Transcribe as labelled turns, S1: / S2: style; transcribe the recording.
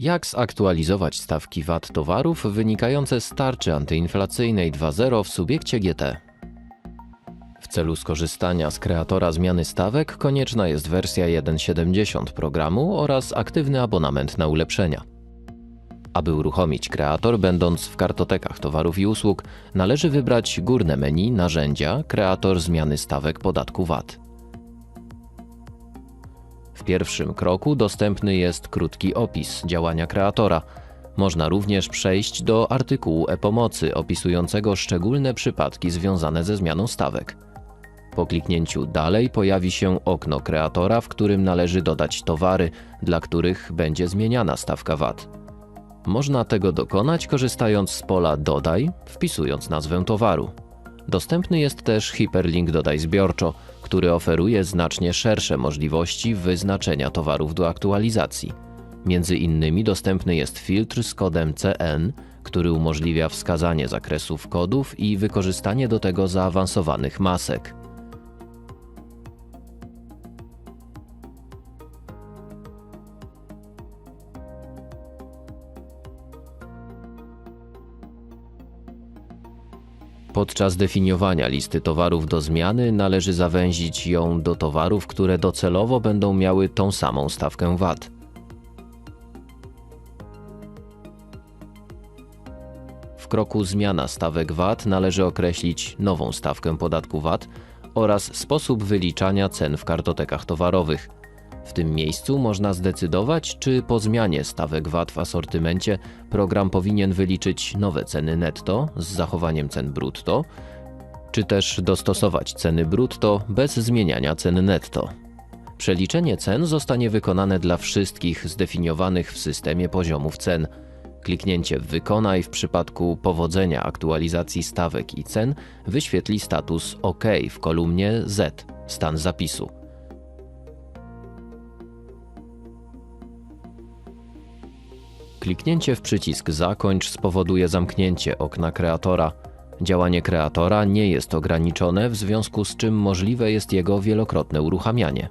S1: Jak zaktualizować stawki VAT towarów wynikające z tarczy antyinflacyjnej 2.0 w subiekcie GT? W celu skorzystania z kreatora zmiany stawek konieczna jest wersja 1.70 programu oraz aktywny abonament na ulepszenia. Aby uruchomić kreator, będąc w kartotekach towarów i usług, należy wybrać górne menu Narzędzia Kreator zmiany stawek podatku VAT. Pierwszym kroku dostępny jest krótki opis działania kreatora. Można również przejść do artykułu e-pomocy opisującego szczególne przypadki związane ze zmianą stawek. Po kliknięciu dalej pojawi się okno kreatora, w którym należy dodać towary, dla których będzie zmieniana stawka VAT. Można tego dokonać korzystając z pola Dodaj, wpisując nazwę towaru. Dostępny jest też hiperlink Dodaj zbiorczo, który oferuje znacznie szersze możliwości wyznaczenia towarów do aktualizacji. Między innymi dostępny jest filtr z kodem CN, który umożliwia wskazanie zakresów kodów i wykorzystanie do tego zaawansowanych masek. Podczas definiowania listy towarów do zmiany należy zawęzić ją do towarów, które docelowo będą miały tą samą stawkę VAT. W kroku zmiana stawek VAT należy określić nową stawkę podatku VAT oraz sposób wyliczania cen w kartotekach towarowych. W tym miejscu można zdecydować, czy po zmianie stawek VAT w asortymencie program powinien wyliczyć nowe ceny netto z zachowaniem cen brutto, czy też dostosować ceny brutto bez zmieniania cen netto. Przeliczenie cen zostanie wykonane dla wszystkich zdefiniowanych w systemie poziomów cen. Kliknięcie w Wykonaj w przypadku powodzenia aktualizacji stawek i cen wyświetli status OK w kolumnie Z stan zapisu. Kliknięcie w przycisk Zakończ spowoduje zamknięcie okna kreatora. Działanie kreatora nie jest ograniczone, w związku z czym możliwe jest jego wielokrotne uruchamianie.